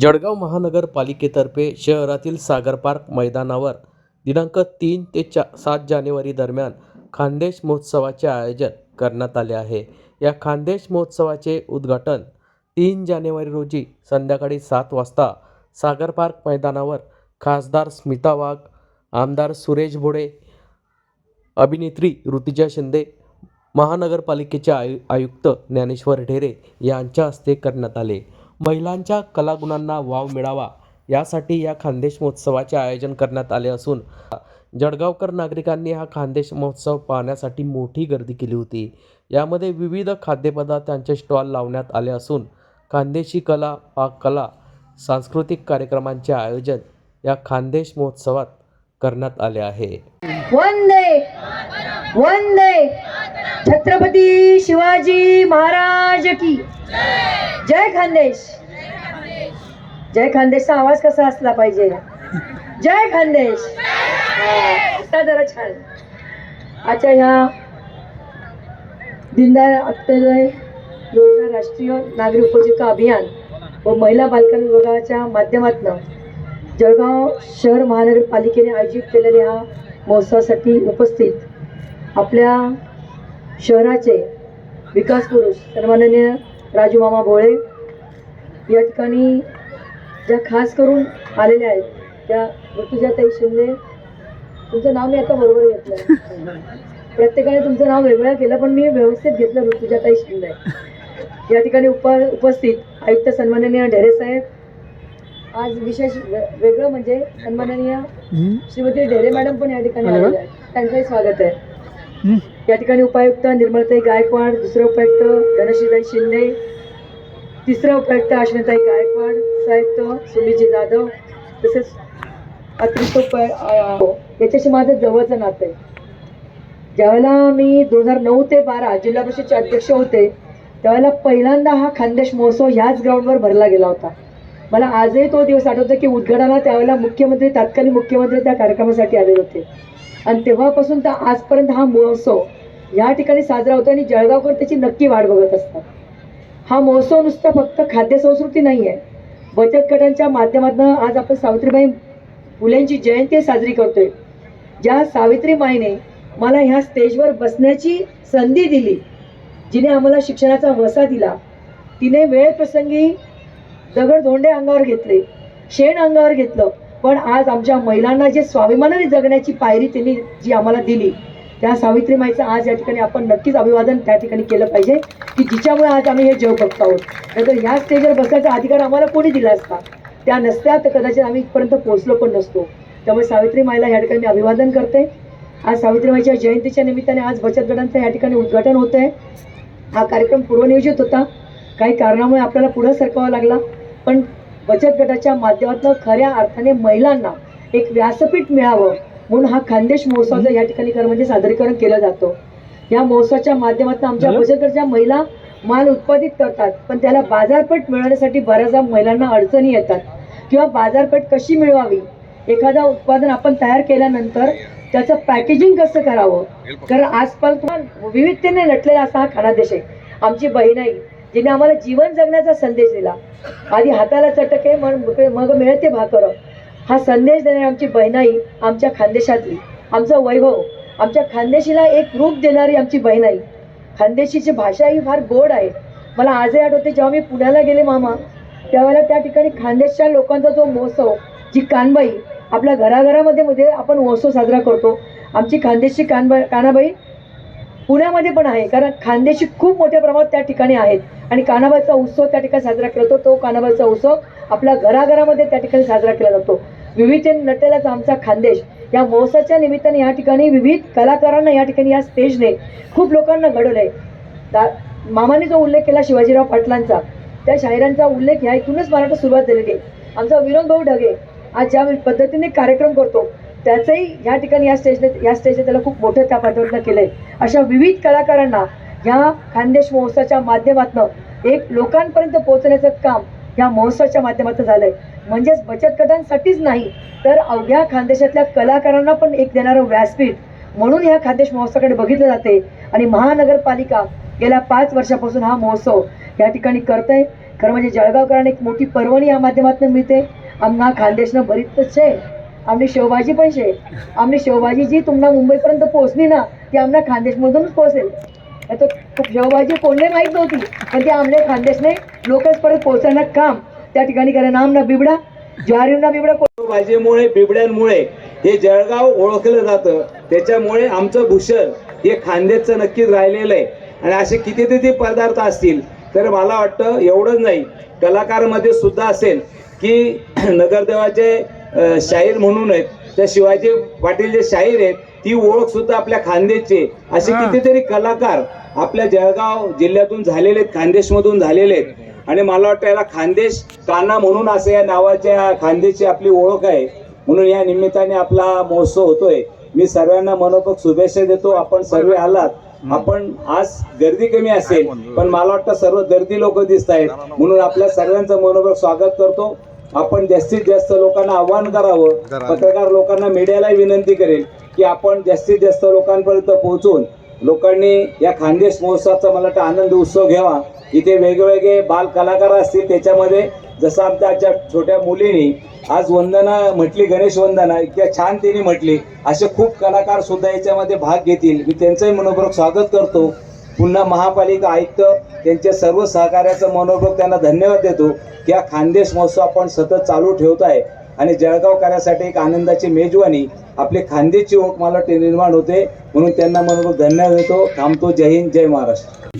जळगाव महानगरपालिकेतर्फे शहरातील सागर पार्क मैदानावर दिनांक तीन ते चा सात जानेवारी दरम्यान खानदेश महोत्सवाचे आयोजन करण्यात आले आहे. या खानदेश महोत्सवाचे उद्घाटन तीन जानेवारी रोजी संध्याकाळी सात वाजता सागर पार्क मैदानावर खासदार स्मिता वाघ आमदार सुरेश भोडे अभिनेत्री ऋतिजा शिंदे महानगरपालिकेचे आयु आयुक्त ज्ञानेश्वर ढेरे यांच्या हस्ते करण्यात आले. महिलांच्या कलागुणांना वाव मिळावा यासाठी या खानदेश महोत्सवाचे आयोजन करण्यात आले असून जळगावकर नागरिकांनी हा खानदेश महोत्सव पाहण्यासाठी मोठी गर्दी केली होती. यामध्ये विविध खाद्यपदार्थांचे स्टॉल लावण्यात आले असून खानदेशी कला पाककला सांस्कृतिक कार्यक्रमांचे आयोजन या खानदेश महोत्सवात करण्यात आले आहे. वंदे वंदे! छत्रपती शिवाजी महाराज की. जय खानदेश. जय खानदेशचा आवाज कसा असला पाहिजे? जय खानदेश. आता जरा छान. अच्छा ह्या दीनदयाळ अंत्योदय योजना राष्ट्रीय नागरी उपजीविका अभियान व महिला बालकन विभागाच्या माध्यमातून जळगाव शहर महानगरपालिकेने आयोजित केलेल्या ह्या महोत्सवासाठी उपस्थित आपल्या शहराचे विकास पुरुष सन्माननीय राजू मामा भोळे या ठिकाणी ज्या खास करून आलेल्या आहेत त्या ऋतुजाताई शिंदे तुमचं नाव मी आता बरोबर घेतलं प्रत्येकाने तुमचं नाव वेगळं केलं पण मी व्यवस्थित घेतलं ऋतुजाताई शिंदे. या ठिकाणी उप उपस्थित आयुक्त सन्माननीय ढेरे साहेब. आज विशेष वे- वेगळं म्हणजे सन्माननीय श्रीमती ढेरे मॅडम पण या ठिकाणी आलेल्या आहेत. त्यांचंही स्वागत आहे. या ठिकाणी उपायुक्त निर्मलताई गायकवाड दुसरं उपायुक्त धनश्रीताई शिंदे तिसरं उपायुक्त अश्विनीताई गायकवाड साहित्य सुनीजी जाधव तसेच अतिरिक्त उपाय याच्याशी माझं जवळचं नातं आहे. ज्यावेळेला मी दोन हजार नऊ ते बारा जिल्हा परिषदचे अध्यक्ष होते त्यावेळेला पहिल्यांदा हा खानदेश महोत्सव ह्याच ग्राउंडवर भरला गेला होता. मला आजही तो दिवस आठवतो की उद्घाटनाला त्यावेळेला मुख्यमंत्री तात्कालिक मुख्यमंत्री त्या कार्यक्रमासाठी आले होते. आणि तेव्हापासून तर आजपर्यंत हा महोत्सव या ठिकाणी साजरा होतो आणि जळगावकर त्याची नक्की वाट बघत असतात. हा महोत्सव नुसता फक्त खाद्य संस्कृती नाही आहे बचत गटांच्या माध्यमातून आज आपण सावित्रीबाई फुलेंची जयंती साजरी करतोय. ज्या सावित्री माईने मला ह्या स्टेजवर बसण्याची संधी दिली जिने आम्हाला शिक्षणाचा वसा दिला तिने वेळ प्रसंगी दगड धोंडे अंगावर घेतले शेण अंगावर घेतलं पण आज आमच्या महिलांना जे स्वाभिमानाने जगण्याची पायरी त्यांनी जी आम्हाला दिली त्या सावित्रीमाईचं आज या ठिकाणी आपण नक्कीच अभिवादन त्या ठिकाणी केलं पाहिजे की जिच्यामुळे आज आम्ही हे जग बघतो आहोत. नाहीतर ह्या स्टेजवर बसायचा अधिकार आम्हाला कोणी दिला असता? त्या नसत्या तर कदाचित आम्ही इथपर्यंत पोहोचलो पण नसतो. त्यामुळे सावित्रीमाईला या ठिकाणी मी अभिवादन करते. आज सावित्रीबाईच्या जयंतीच्या निमित्ताने आज बचत गटांचं या ठिकाणी उद्घाटन होतं आहे हा कार्यक्रम पूर्वनियोजित होता. काही कारणामुळे आपल्याला पुढं सरकावा लागला. पण बचत गटाच्या माध्यमातून खऱ्या अर्थाने महिलांना एक व्यासपीठ मिळावं म्हणून हा खानदेश महोत्सवाचं या ठिकाणी म्हणजे सादरीकरण केलं जातं. या महोत्सवाच्या माध्यमातून आमच्या बचत गटाच्या महिला माल उत्पादित करतात पण त्याला बाजारपेठ मिळवण्यासाठी बऱ्याचदा महिलांना अडचणी येतात. किंवा बाजारपेठ कशी मिळवावी? एखादा उत्पादन आपण तयार केल्यानंतर त्याचं पॅकेजिंग कसं करावं? कारण आजकाल तुम्हाला विविधतेने नटलेला असा हा खानादेश आहे. आमची बहीण आई जिने आम्हाला जीवन जगण्याचा संदेश दिला. आधी हाताला चटके मग मग मिळते भाकर. हा संदेश देणारी आमची बहिणाई आमच्या खानदेशातली. आमचा वैभव आमच्या खानदेशीला एक रूप देणारी आमची बहिणाई. खानदेशीची भाषा ही फार गोड आहे. मला आजही आठवते जेव्हा मी पुण्याला गेले मामा त्यावेळेला त्या ठिकाणी खानदेशच्या लोकांचा जो महोत्सव जी कानबाई आपल्या घराघरामध्ये मध्ये आपण महोत्सव साजरा करतो. आमची खानदेशी कानबाई कानाबाई पुण्यामध्ये पण आहे कारण खानदेशी खूप मोठ्या प्रमाणात त्या ठिकाणी आहेत. आणि कानाबाचा उत्सव त्या ठिकाणी साजरा केला जातो. तो कानाबाचा उत्सव आपल्या घराघरामध्ये त्या ठिकाणी साजरा केला जातो. विविध नटलेलाच आमचा खानदेश या महोत्सवाच्या निमित्ताने या ठिकाणी विविध कलाकारांना या ठिकाणी या स्टेजने खूप लोकांना घडवलं. आहे दा मामाने जो उल्लेख केला शिवाजीराव पाटलांचा त्या शायरांचा उल्लेख ह्या इथूनच मराठा सुरुवात झालेली आहे. आमचा विनोद भाऊ ढगे आज ज्या पद्धतीने कार्यक्रम करतो त्याचंही या ठिकाणी या स्टेजने या स्टेजने त्याला खूप मोठं त्या पाठवणं केलं आहे अशा विविध कलाकारांना ह्या खानदेश महोत्सवाच्या माध्यमातून एक लोकांपर्यंत पोहोचण्याचं काम ह्या महोत्सवाच्या माध्यमातून झालंय. म्हणजेच बचत गटांसाठीच नाही तर अवघ्या खानदेशातल्या कलाकारांना पण एक देणारं व्यासपीठ म्हणून ह्या खानदेश महोत्सवाकडे बघितलं जाते. आणि महानगरपालिका गेल्या पाच वर्षापासून हा महोत्सव या ठिकाणी करत आहे खरं म्हणजे जळगावकरांना एक मोठी पर्वणी या माध्यमातून मिळते. आम्हा खानदेशनं बरीच शे. आम्ही शिवबाजी पण शे. आम्ही शिवबाजी जी तुम्हाला मुंबईपर्यंत पोहोचली ना ती आम्हाला खानदेशमधूनच पोहोचेल. तर खूप शेवभाजी कोणलाही माहीत नव्हती. पण ती आमले खानदेशने लोकच परत पोहोचवण्याचं काम त्या ठिकाणी करा नाम ना बिबडा ज्वारीना बिबडा भाजीमुळे बिबड्यांमुळे हे जळगाव ओळखलं जातं. त्याच्यामुळे आमचं भूषण हे खानदेशचं नक्कीच राहिलेलं आहे. आणि असे कितीतरी पदार्थ असतील तर मला वाटतं एवढंच नाही. कलाकारमध्ये सुद्धा असेल की नगरदेवाचे शाहीर म्हणून आहेत. त्या शिवाजी पाटील जे शाहीर आहेत ती ओळख सुद्धा आपल्या खानदेशचे असे कितीतरी कलाकार आपल्या जळगाव जिल्ह्यातून झालेले आहेत खानदेशमधून झालेले आहेत. आणि मला वाटतं याला खानदेश काना म्हणून असं या नावाच्या खानदेशची आपली ओळख आहे. म्हणून या निमित्ताने आपला महोत्सव होतोय. मी सर्वांना मनोपक शुभेच्छा देतो. आपण सर्व आलात. आपण आज गर्दी कमी असेल पण मला वाटतं सर्व गर्दी लोक दिसत आहेत म्हणून आपल्या सर्वांचं मनोपक स्वागत करतो. आपण जास्तीत जास्त लोकांना आव्हान करावं. पत्रकार लोकांना मीडियालाही विनंती करेल की आपण जास्तीत जास्त लोकांपर्यंत पोहोचून लोकांनी या खानदेश महोत्सवाचा मला वाटतं आनंद उत्सव घ्यावा. इथे वेगवेगळे बाल कलाकार असतील. त्याच्यामध्ये जसं आमच्या आजच्या छोट्या मुलीनी आज वंदना म्हटली गणेश वंदना इतक्या छान तिने म्हटली. असे खूप कलाकार सुद्धा याच्यामध्ये भाग घेतील. मी त्यांचंही मनोपूर्वक स्वागत करतो. पुन्हा महापालिका आयुक्त त्यांच्या सर्व सहकार्याचं मनोभोग त्यांना धन्यवाद देतो. की हा खानदेश महोत्सव आपण सतत चालू ठेवत आहे. आणि जळगावकरांसाठी एक आनंदाची मेजवानी आपली खानदेशची ओळख मला निर्माण होते. म्हणून त्यांना मनोभोग धन्यवाद देतो. थांबतो. जय हिंद जय महाराष्ट्र.